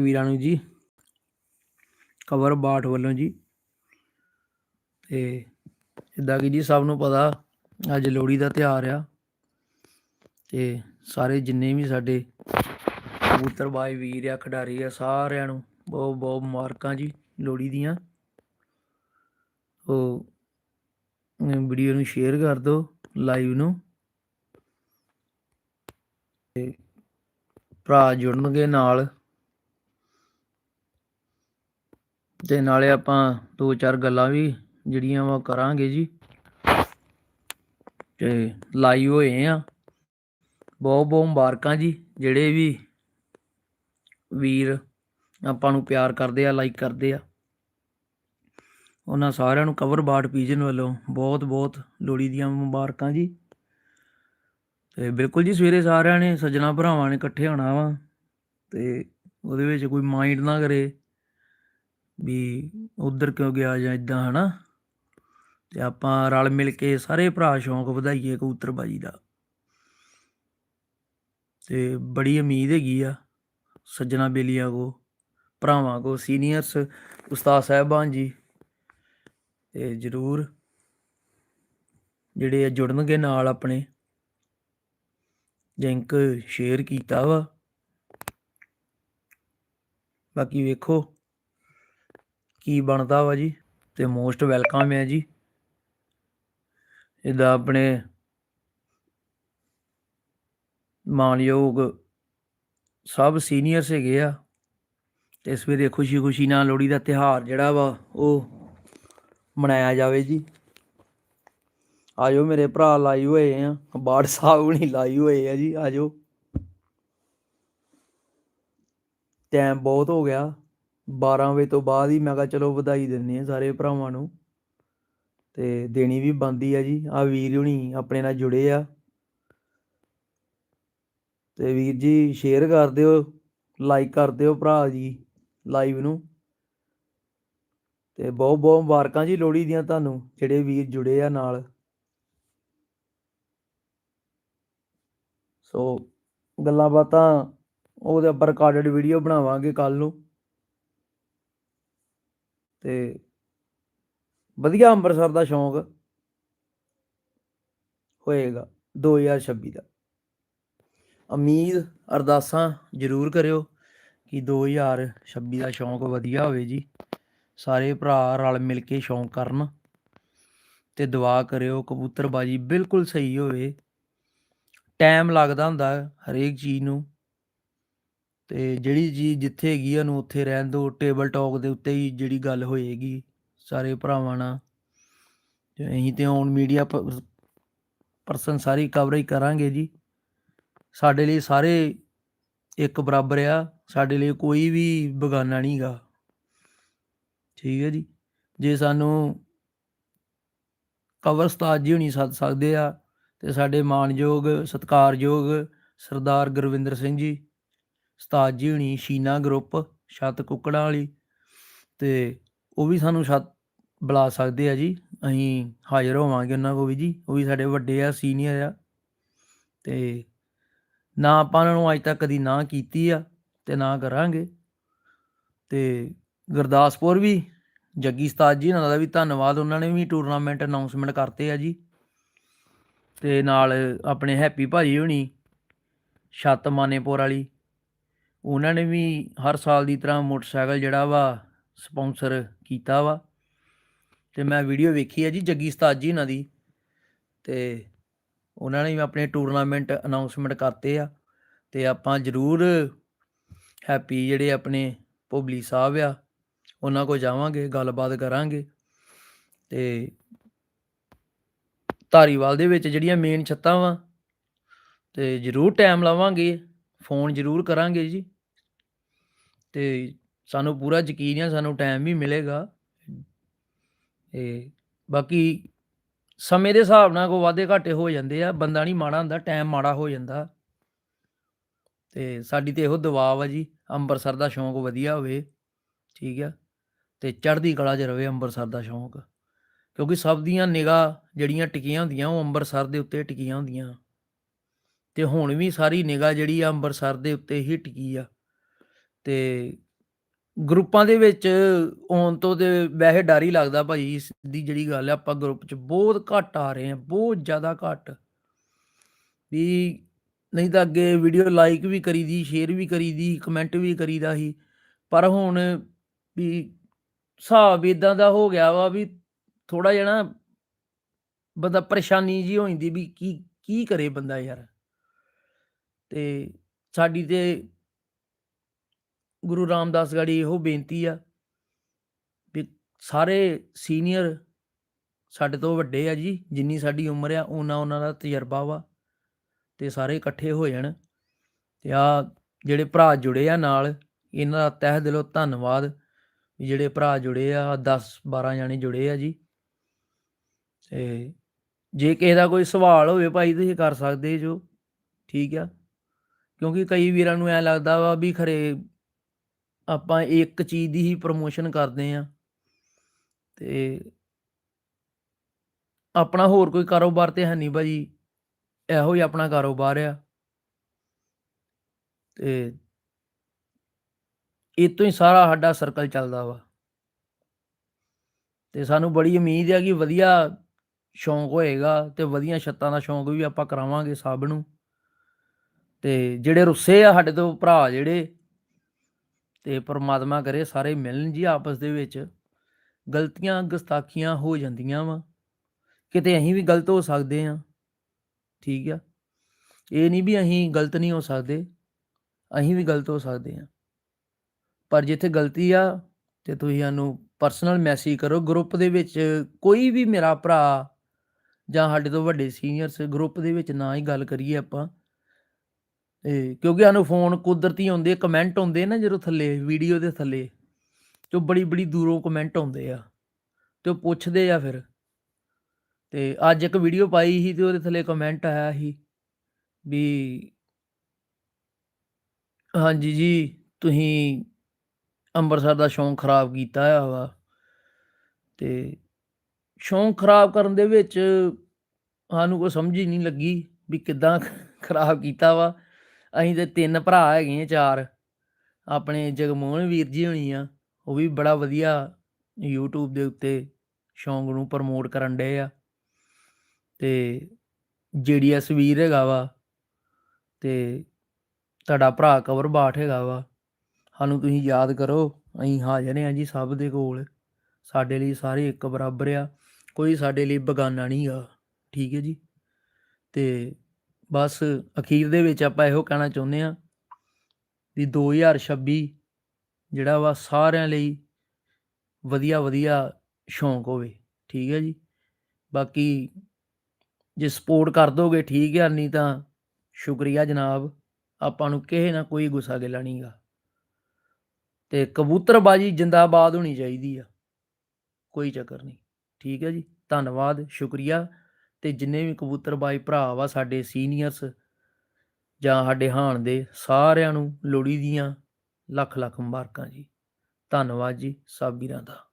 ਵੀਰਾਂ ਨੂੰ ਜੀ ਕਵਰ ਬਾਠ ਵੱਲੋਂ ਜੀ। ਤੇ ਜਿੱਦਾਂ ਕਿ ਜੀ ਸਭ ਨੂੰ ਪਤਾ, ਅੱਜ ਲੋਹੜੀ ਦਾ ਤਿਉਹਾਰ ਆ। ਤੇ ਸਾਰੇ ਜਿੰਨੇ ਵੀ ਸਾਡੇ ਕਬੂਤਰਬਾਜ਼ ਵੀਰ ਆ, ਖਿਡਾਰੀ ਆ, ਸਾਰਿਆਂ ਨੂੰ ਬਹੁਤ ਬਹੁਤ ਮੁਬਾਰਕਾਂ ਜੀ ਲੋਹੜੀ ਦੀਆਂ। ਉਹ ਵੀਡੀਓ ਨੂੰ ਸ਼ੇਅਰ ਕਰ ਦਿਓ ਲਾਈਵ ਨੂੰ। ਤੇ ਭਰਾ ਜੁੜਨਗੇ ਨਾਲ। ਤੇ ਨਾਲੇ ਆਪਾਂ ਦੋ ਚਾਰ ਗੱਲਾਂ ਵੀ ਜਿਹੜੀਆਂ ਵਾ ਕਰਾਂਗੇ ਜੀ। ਤੇ ਲਾਈਵ ਹੋਏ ਆ। ਬਹੁਤ ਬਹੁਤ ਮੁਬਾਰਕਾਂ ਜੀ, ਜਿਹੜੇ ਵੀ ਵੀਰ ਆਪਾਂ ਨੂੰ ਪਿਆਰ ਕਰਦੇ ਆ ਲਾਈਕ ਕਰਦੇ ਆ। ਉਹਨਾਂ ਸਾਰਿਆਂ ਨੂੰ ਕਵਰ ਬਾਟ ਪੀਜਨ ਵੱਲੋਂ ਬਹੁਤ ਬਹੁਤ ਲੋਹੜੀ ਦੀਆਂ ਮੁਬਾਰਕਾਂ ਜੀ। ਤੇ ਬਿਲਕੁਲ ਜੀ, ਸਵੇਰੇ ਸਾਰਿਆਂ ਨੇ ਸੱਜਣਾ ਭਰਾਵਾਂ ਨੇ ਇਕੱਠੇ ਹੋਣਾ ਵਾ। ਤੇ ਉਹਦੇ ਵਿੱਚ ਕੋਈ ਮਾਈਂਡ ਨਾ ਕਰੇ। ਵੀ ਉਧਰ ਕਿਉਂ ਗਿਆ ਜਾਂ ਇਦਾਂ, ਹਨਾ? ਤੇ ਆਪਾਂ ਰਲ ਮਿਲ ਕੇ ਸਾਰੇ ਭਰਾ ਸ਼ੌਂਕ ਵਧਾਈਏ ਕਬੂਤਰਬਾਜੀ ਦਾ। ਤੇ ਬੜੀ ਉਮੀਦ ਹੈਗੀ ਆ ਸੱਜਣਾ ਬੇਲੀਆਂ ਕੋ, ਭਰਾਵਾਂ ਕੋ, ਸੀਨੀਅਰਸ, ਉਸਤਾਦ ਸਾਹਿਬਾਨ ਜੀ। ਤੇ ਜਰੂਰ ਜਿਹੜੇ ਆ ਜੁੜਨਗੇ ਨਾਲ ਆਪਣੇ, ਲਿੰਕ ਸ਼ੇਅਰ ਕੀਤਾ ਵਾ। ਬਾਕੀ ਵੇਖੋ। ਕੀ ਬਣਦਾ ਵਾ ਜੀ? ਤੇ ਮੋਸਟ ਵੈਲਕਮ ਹੈ ਜੀ। ਇਹਦਾ ਆਪਣੇ ਮਾਨਯੋਗ ਸਭ ਸੀਨੀਅਰਸ ਹੈਗੇ ਆ। ਤੇ ਸਵੇਰੇ ਖੁਸ਼ੀ ਖੁਸ਼ੀ ਨਾਲ ਲੋਹੜੀ ਦਾ ਤਿਹਾਰ ਜਿਹੜਾ ਵਾ, ਉਹ ਮਨਾਇਆ ਜਾਵੇ ਜੀ। ਆਜੋ ਮੇਰੇ ਭਰਾ ਲਾਈ ਹੋਏ ਆ। ਬਾੜ ਸਾਹਿਬ ਨਹੀਂ ਲਾਈ ਹੋਏ ਆ ਜੀ, ਆਜੋ। ਟਾਈਮ ਬਹੁਤ ਹੋ ਗਿਆ। 12 ਵਜੇ ਤੋਂ ਬਾਅਦ ਹੀ ਮੈਂ ਕਿਹਾ ਚਲੋ ਵਧਾਈ ਦਿੰਨੇ ਆ ਸਾਰੇ ਭਰਾਵਾਂ ਨੂੰ। ਤੇ ਦੇਣੀ ਵੀ ਬੰਦੀ ਆ ਜੀ। ਆ ਵੀਰ ਹੁਣੀ ਆਪਣੇ ਨਾਲ ਜੁੜੇ ਆ। ਤੇ ਵੀਰ ਜੀ ਸ਼ੇਅਰ ਕਰ ਦਿਓ ਲਾਈਕ ਕਰ ਦਿਓ ਭਰਾ ਜੀ ਲਾਈਵ ਨੂੰ। ਤੇ ਬਹੁਤ ਬਹੁਤ ਮੁਬਾਰਕਾਂ ਜੀ ਲੋਹੜੀ ਦੀਆਂ ਤੁਹਾਨੂੰ, ਜਿਹੜੇ ਵੀਰ ਜੁੜੇ ਆ ਨਾਲ। ਸੋ ਗੱਲਾਂ ਬਾਤਾਂ ਉਹਦੇ ਉੱਪਰ ਰਿਕਾਰਡਡ ਵੀਡੀਓ ਬਣਾਵਾਂਗੇ ਕੱਲ ਨੂੰ। ਤੇ ਵਧੀਆ ਅੰਮ੍ਰਿਤਸਰ ਦਾ ਸ਼ੌਂਕ ਹੋਏਗਾ 2026 ਦਾ। ਉਮੀਦ, ਅਰਦਾਸਾਂ ਜ਼ਰੂਰ ਕਰਿਓ ਕਿ 2026 ਦਾ ਸ਼ੌਂਕ ਵਧੀਆ ਹੋਵੇ ਜੀ। ਸਾਰੇ ਭਰਾ ਰਲ ਮਿਲ ਕੇ ਸ਼ੌਂਕ ਕਰਨ ਤੇ ਦੁਆ ਕਰਿਓ, ਕਬੂਤਰਬਾਜੀ ਬਿਲਕੁਲ ਸਹੀ ਹੋਵੇ। ਟਾਈਮ ਲੱਗਦਾ ਹੁੰਦਾ ਹਰੇਕ ਚੀਜ਼ ਨੂੰ ਤੇ ਜਿਹੜੀ ਚੀਜ਼ ਜਿੱਥੇ ਹੈਗੀ ਉਹਨੂੰ ਉੱਥੇ ਰਹਿਣ ਦਿਓ ਟੇਬਲ ਟਾਕ ਦੇ ਉੱਤੇ ਹੀ ਜਿਹੜੀ ਗੱਲ ਹੋਏਗੀ ਸਾਰੇ ਭਰਾਵਾਂ ਨਾਲ। ਤੇ ਅਸੀਂ ਤੇ ਹੁਣ ਮੀਡੀਆ ਪਰਸਨ ਸਾਰੀ ਕਵਰੇਜ ਕਰਾਂਗੇ ਜੀ। ਸਾਡੇ ਲਈ ਸਾਰੇ ਇੱਕ ਬਰਾਬਰ ਆ, ਸਾਡੇ ਲਈ ਕੋਈ ਵੀ ਬਗਾਨਾ ਨਹੀਂਗਾ ਠੀਕ ਹੈ ਜੀ? ਜੇ ਸਾਨੂੰ ਕਵਰ ਉਸਤਾਦ ਜੀ ਹੁਣੀ ਸੱਦ ਸਕਦੇ ਆ, ਤੇ ਸਾਡੇ ਮਾਨਯੋਗ, ਸਤਿਕਾਰਯੋਗ ਸਰਦਾਰ ਗੁਰਵਿੰਦਰ ਸਿੰਘ ਜੀ ਉਸਤਾਦ ਜੀ ਹੁਣੀ, ਸ਼ੀਨਾ ਗਰੁੱਪ ਛੱਤ ਕੁੱਕੜਾਂ ਵਾਲੀ। ਤੇ ਉਹ ਵੀ ਸਾਨੂੰ ਛੱਤ ਬੁਲਾ ਸਕਦੇ ਆ ਜੀ। ਅਸੀਂ ਹਾਜ਼ਰ ਹੋਵਾਂਗੇ ਉਹਨਾਂ ਕੋਲ ਵੀ ਜੀ। ਉਹ ਵੀ ਸਾਡੇ ਵੱਡੇ ਆ ਸੀਨੀਅਰ ਆ। ਤੇ ਨਾ ਆਪਾਂ ਉਹਨਾਂ ਨੂੰ ਅੱਜ ਤੱਕ ਕਦੀ ਨਾ ਕੀਤੀ ਆ ਤੇ ਨਾ ਕਰਾਂਗੇ। ਤੇ ਗੁਰਦਾਸਪੁਰ ਵੀ ਜੱਗੀ ਸਤਾਜ ਜੀ ਉਹਨਾਂ ਦਾ ਵੀ ਧੰਨਵਾਦ। ਉਹਨਾਂ ਨੇ ਵੀ ਟੂਰਨਾਮੈਂਟ ਅਨਾਉਂਸਮੈਂਟ ਕਰਤੇ ਆ ਜੀ। ਤੇ ਨਾਲ ਆਪਣੇ ਹੈਪੀ ਭਾਜੀ ਹੁਣੀ, ਛੱਤ ਮਾਨੇਪੁਰ ਵਾਲੀ। ਉਹਨਾਂ ਨੇ ਵੀ ਹਰ ਸਾਲ ਦੀ ਤਰ੍ਹਾਂ ਮੋਟਰਸਾਈਕਲ ਜਿਹੜਾ ਵਾ ਸਪਾਂਸਰ ਕੀਤਾ ਵਾ। ਤੇ ਮੈਂ ਵੀਡੀਓ ਵੇਖੀ ਹੈ ਜੀ ਜੱਗੀ ਉਸਤਾਦ ਜੀ ਉਹਨਾਂ ਦੀ। ਤੇ ਉਹਨਾਂ ਨੇ ਵੀ ਆਪਣੇ ਟੂਰਨਾਮੈਂਟ ਅਨਾਉਂਸਮੈਂਟ ਕਰਤੇ ਆ। ਤੇ ਆਪਾਂ ਜ਼ਰੂਰ ਹੈਪੀ ਜਿਹੜੇ ਆਪਣੇ ਪੋਬਲੀ ਸਾਹਿਬ ਆ, ਉਹਨਾਂ ਕੋ ਜਾਵਾਂਗੇ, ਗੱਲਬਾਤ ਕਰਾਂਗੇ। ਤੇ ਧਾਰੀਵਾਲ ਦੇ ਵਿੱਚ ਜਿਹੜੀਆਂ ਮੇਨ ਛੱਤਾਂ ਵਾ, ਤੇ ਜ਼ਰੂਰ ਟਾਈਮ ਲਾਵਾਂਗੇ ਫੋਨ ਜ਼ਰੂਰ ਕਰਾਂਗੇ ਜੀ। ਤੇ ਸਾਨੂੰ ਪੂਰਾ ਯਕੀਨ ਹੈ ਸਾਨੂੰ ਟਾਈਮ ਵੀ ਮਿਲੇਗਾ। ਤੇ ਬਾਕੀ ਸਮੇਂ ਦੇ ਹਿਸਾਬ ਨਾਲ ਕੋ ਵਾਧੇ ਘਾਟੇ ਹੋ ਜਾਂਦੇ ਆ, ਬੰਦਾ ਨਹੀਂ ਮਾੜਾ ਹੁੰਦਾ ਟਾਈਮ ਮਾੜਾ ਹੋ ਜਾਂਦਾ। ਤੇ ਸਾਡੀ ਤੇ ਇਹੋ ਦੁਆ ਵਾ ਜੀ, ਅੰਮ੍ਰਿਤਸਰ ਦਾ ਸ਼ੌਂਕ ਵਧੀਆ ਹੋਵੇ, ਠੀਕ ਆ। ਤੇ ਚੜ੍ਹਦੀ ਕਲਾ 'ਚ ਰਵੇ ਅੰਮ੍ਰਿਤਸਰ ਦਾ ਸ਼ੌਂਕ, ਕਿਉਂਕਿ ਸਭ ਦੀਆਂ ਨਿਗਾਹ ਜਿਹੜੀਆਂ ਟਿਕੀਆਂ ਹੁੰਦੀਆਂ, ਉਹ ਅੰਮ੍ਰਿਤਸਰ ਦੇ ਉੱਤੇ ਟਿਕੀਆਂ ਹੁੰਦੀਆਂ। ਤੇ ਹੁਣ ਵੀ ਸਾਰੀ ਨਿਗਾਹ ਜਿਹੜੀ ਆ ਅੰਮ੍ਰਿਤਸਰ ਦੇ ਉੱਤੇ ਹੀ ਟਿਕੀ ਆ। ਤੇ ਗਰੁੱਪਾਂ ਦੇ ਵਿੱਚ ਆਉਣ ਤੋਂ ਤੇ ਵੈਸੇ ਡਰ ਹੀ ਲੱਗਦਾ ਭਾਜੀ ਸਿੱਧੀ ਜਿਹੜੀ ਗੱਲ ਆ, ਆਪਾਂ ਗਰੁੱਪ 'ਚ ਬਹੁਤ ਘੱਟ ਆ ਰਹੇ ਆ ਬਹੁਤ ਜ਼ਿਆਦਾ ਘੱਟ। ਵੀ ਨਹੀਂ ਤਾਂ ਅੱਗੇ ਵੀਡੀਓ ਲਾਈਕ ਵੀ ਕਰੀਦੀ ਸ਼ੇਅਰ ਵੀ ਕਰੀਦੀ ਕਮੈਂਟ ਵੀ ਕਰੀਦਾ ਸੀ। ਪਰ ਹੁਣ ਵੀ ਹਿਸਾਬ ਇਦਾਂ ਦਾ ਹੋ ਗਿਆ ਵਾ ਵੀ ਥੋੜਾ ਜਿਹਾ ਨਾ ਬੰਦਾ ਪਰੇਸ਼ਾਨੀ ਜੀ ਹੋ ਜਾਂਦੀ ਵੀ ਕੀ ਕੀ ਕਰੇ ਬੰਦਾ ਯਾਰ। ਤੇ ਸਾਡੀ ਤੇ ਗੁਰੂ ਰਾਮਦਾਸ ਗੜੀ ਇਹੋ ਬੇਨਤੀ ਆ ਵੀ ਸਾਰੇ ਸੀਨੀਅਰ ਸਾਡੇ ਤੋਂ ਵੱਡੇ ਆ ਜੀ, ਜਿੰਨੀ ਸਾਡੀ ਉਮਰ ਆ, ਉਹਨਾਂ ਉਹਨਾਂ ਦਾ ਤਜਰਬਾ ਵਾ ਤੇ ਸਾਰੇ ਇਕੱਠੇ ਹੋ ਜਾਣ ਤੇ ਆ ਜਿਹੜੇ ਭਰਾ ਜੁੜੇ ਆ ਨਾਲ, ਇਹਨਾਂ ਦਾ ਤਹਿ ਦਿਲੋਂ ਧੰਨਵਾਦ ਵੀ ਜਿਹੜੇ ਭਰਾ ਜੁੜੇ ਆ 10 12 ਜਾਣੇ ਜੁੜੇ ਆ ਜੀ ਤੇ ਜੇ ਕਿਸੇ ਦਾ ਕੋਈ ਸਵਾਲ ਹੋਵੇ ਭਾਈ, ਤੁਸੀਂ ਕਰ ਸਕਦੇ ਜੋ, ਠੀਕ ਆ ਕਿਉਂਕਿ ਕਈ ਵੀਰਾਂ ਨੂੰ ਐ ਲੱਗਦਾ ਵਾ ਵੀ ਖਰੇ ਆਪਾਂ ਇੱਕ ਚੀਜ਼ ਦੀ ਹੀ ਪ੍ਰਮੋਸ਼ਨ ਕਰਦੇ ਆ ਤੇ ਆਪਣਾ ਹੋਰ ਕੋਈ ਕਾਰੋਬਾਰ ਤੇ ਹੈ ਨਹੀਂ ਭਾਜੀ, ਇਹੋ ਹੀ ਆਪਣਾ ਕਾਰੋਬਾਰ ਆ। ਤੇ ਇਹ ਤੋਂ ਹੀ ਸਾਰਾ ਸਾਡਾ ਸਰਕਲ ਚੱਲਦਾ ਵਾ। ਤੇ ਸਾਨੂੰ ਬੜੀ ਉਮੀਦ ਆ ਕਿ ਵਧੀਆ ਸ਼ੌਂਕ ਹੋਏਗਾ ਤੇ ਵਧੀਆ ਛੱਤਾਂ ਦਾ ਸ਼ੌਂਕ ਵੀ ਆਪਾਂ ਕਰਾਵਾਂਗੇ ਸਭ ਨੂੰ। ਤੇ ਜਿਹੜੇ ਰੁੱਸੇ ਆ ਸਾਡੇ ਤੋਂ ਭਰਾ ਜਿਹੜੇ ਤੇ ਪਰਮਾਤਮਾ ਕਰੇ ਸਾਰੇ ਮਿਲਣ ਜੀ ਆਪਸ ਦੇ ਵਿੱਚ। ਗਲਤੀਆਂ, ਗਸਤਾਖੀਆਂ ਹੋ ਜਾਂਦੀਆਂ ਵਾ। ਕਿਤੇ ਅਸੀਂ ਵੀ ਗਲਤ ਹੋ ਸਕਦੇ ਆ ਠੀਕ ਆ। ਇਹ ਨਹੀਂ ਵੀ ਅਸੀਂ ਗਲਤ ਨਹੀਂ ਹੋ ਸਕਦੇ। ਅਸੀਂ ਵੀ ਗਲਤ ਹੋ ਸਕਦੇ ਆ ਪਰ ਜਿੱਥੇ ਗਲਤੀ ਆ, ਤੇ ਤੁਸੀਂ ਸਾਨੂੰ ਪਰਸਨਲ ਮੈਸੇਜ ਕਰੋ। ਗਰੁੱਪ ਦੇ ਵਿੱਚ ਕੋਈ ਵੀ ਮੇਰਾ ਭਰਾ ਜਾਂ ਸਾਡੇ ਤੋਂ ਵੱਡੇ ਸੀਨੀਅਰਸ ਗਰੁੱਪ ਦੇ ਵਿੱਚ ਨਾ ਹੀ ਗੱਲ ਕਰੀਏ ਆਪਾਂ। ਤੇ ਕਿਉਂਕਿ ਸਾਨੂੰ ਫੋਨ ਕੁਦਰਤੀ ਆਉਂਦੇ ਕਮੈਂਟ ਆਉਂਦੇ ਨਾ ਜਦੋਂ ਥੱਲੇ ਵੀਡੀਓ ਦੇ ਥੱਲੇ, ਤੇ ਉਹ ਬੜੀ ਬੜੀ ਦੂਰੋਂ ਕਮੈਂਟ ਆਉਂਦੇ ਆ, ਤੇ ਉਹ ਪੁੱਛਦੇ ਆ ਫਿਰ। ਤੇ ਅੱਜ ਇੱਕ ਵੀਡੀਓ ਪਾਈ ਸੀ ਤੇ ਉਹਦੇ ਥੱਲੇ ਕਮੈਂਟ ਆਇਆ ਸੀ ਵੀ ਹਾਂਜੀ ਜੀ, ਤੁਸੀਂ ਅੰਮ੍ਰਿਤਸਰ ਦਾ ਸ਼ੌਂਕ ਖਰਾਬ ਕੀਤਾ ਆ ਵਾ। ਤੇ ਸ਼ੌਂਕ ਖਰਾਬ ਕਰਨ ਦੇ ਵਿੱਚ ਸਾਨੂੰ ਕੋਈ ਸਮਝ ਹੀ ਨਹੀਂ ਲੱਗੀ ਵੀ ਕਿੱਦਾਂ ਖਰਾਬ ਕੀਤਾ ਵਾ। ਅਸੀਂ ਤੇ ਤਿੰਨ ਭਰਾ ਹੈਗੇ ਆ ਚਾਰ, ਆਪਣੇ ਜਗਮੋਹਨ ਵੀਰ ਜੀ ਹੋਣੀ ਆ, ਉਹ ਵੀ ਬੜਾ ਵਧੀਆ YouTube ਦੇ ਉੱਤੇ ਸ਼ੌਂਕ ਨੂੰ ਪ੍ਰਮੋਟ ਕਰਨ ਡਏ ਆ। ਤੇ ਜੀਡੀਐਸ ਵੀਰ ਹੈਗਾ ਵਾ ਤੇ ਤੁਹਾਡਾ ਭਰਾ ਕਵਰ ਬਾਠ ਹੈਗਾ ਵਾ, ਸਾਨੂੰ ਤੁਸੀਂ ਯਾਦ ਕਰੋ, ਅਸੀਂ ਹਾਜ਼ਰ ਹਾਂ ਜੀ ਸਭ ਦੇ ਕੋਲ, ਸਾਡੇ ਲਈ ਸਾਰੇ ਇੱਕ ਬਰਾਬਰ ਆ, ਕੋਈ ਸਾਡੇ ਲਈ ਬਗਾਨਾ ਨਹੀਂ ਆ ਠੀਕ ਹੈ ਜੀ? ਤੇ ਬਸ ਅਖੀਰ ਦੇ ਵਿੱਚ ਆਪਾਂ ਇਹੋ ਕਹਿਣਾ ਚਾਹੁੰਦੇ ਆ ਵੀ 2026 ਜਿਹੜਾ ਵਾ ਸਾਰਿਆਂ ਲਈ ਵਧੀਆ ਵਧੀਆ ਸ਼ੌਂਕ ਹੋਵੇ, ਠੀਕ ਹੈ ਜੀ? ਬਾਕੀ ਜੇ ਸਪੋਰਟ ਕਰ ਦੋਗੇ ਠੀਕ ਆ ਨਹੀਂ ਤਾਂ ਸ਼ੁਕਰੀਆ ਜਨਾਬ, ਆਪਾਂ ਨੂੰ ਕਿਸੇ ਨਾ ਕੋਈ ਗੁੱਸਾ ਗਿਲਾ ਨਹੀਂਗਾ ਤੇ ਕਬੂਤਰਬਾਜੀ ਜਿੰਦਾਬਾਦ ਹੋਣੀ ਚਾਹੀਦੀ ਆ, ਕੋਈ ਚੱਕਰ ਨਹੀਂ, ਠੀਕ ਹੈ ਜੀ? ਧੰਨਵਾਦ, ਸ਼ੁਕਰੀਆ। ਤੇ ਜਿੰਨੇ ਵੀ ਕਬੂਤਰਬਾਜ਼ ਭਰਾ ਵਾ ਸਾਡੇ ਸੀਨੀਅਰਸ ਜਾਂ ਸਾਡੇ ਹਾਣ ਦੇ, ਸਾਰਿਆਂ ਨੂੰ ਲੋਹੜੀ ਦੀਆਂ ਲੱਖ ਲੱਖ ਮੁਬਾਰਕਾਂ ਜੀ। ਧੰਨਵਾਦ ਜੀ ਸਭ ਵੀਰਾਂ ਦਾ।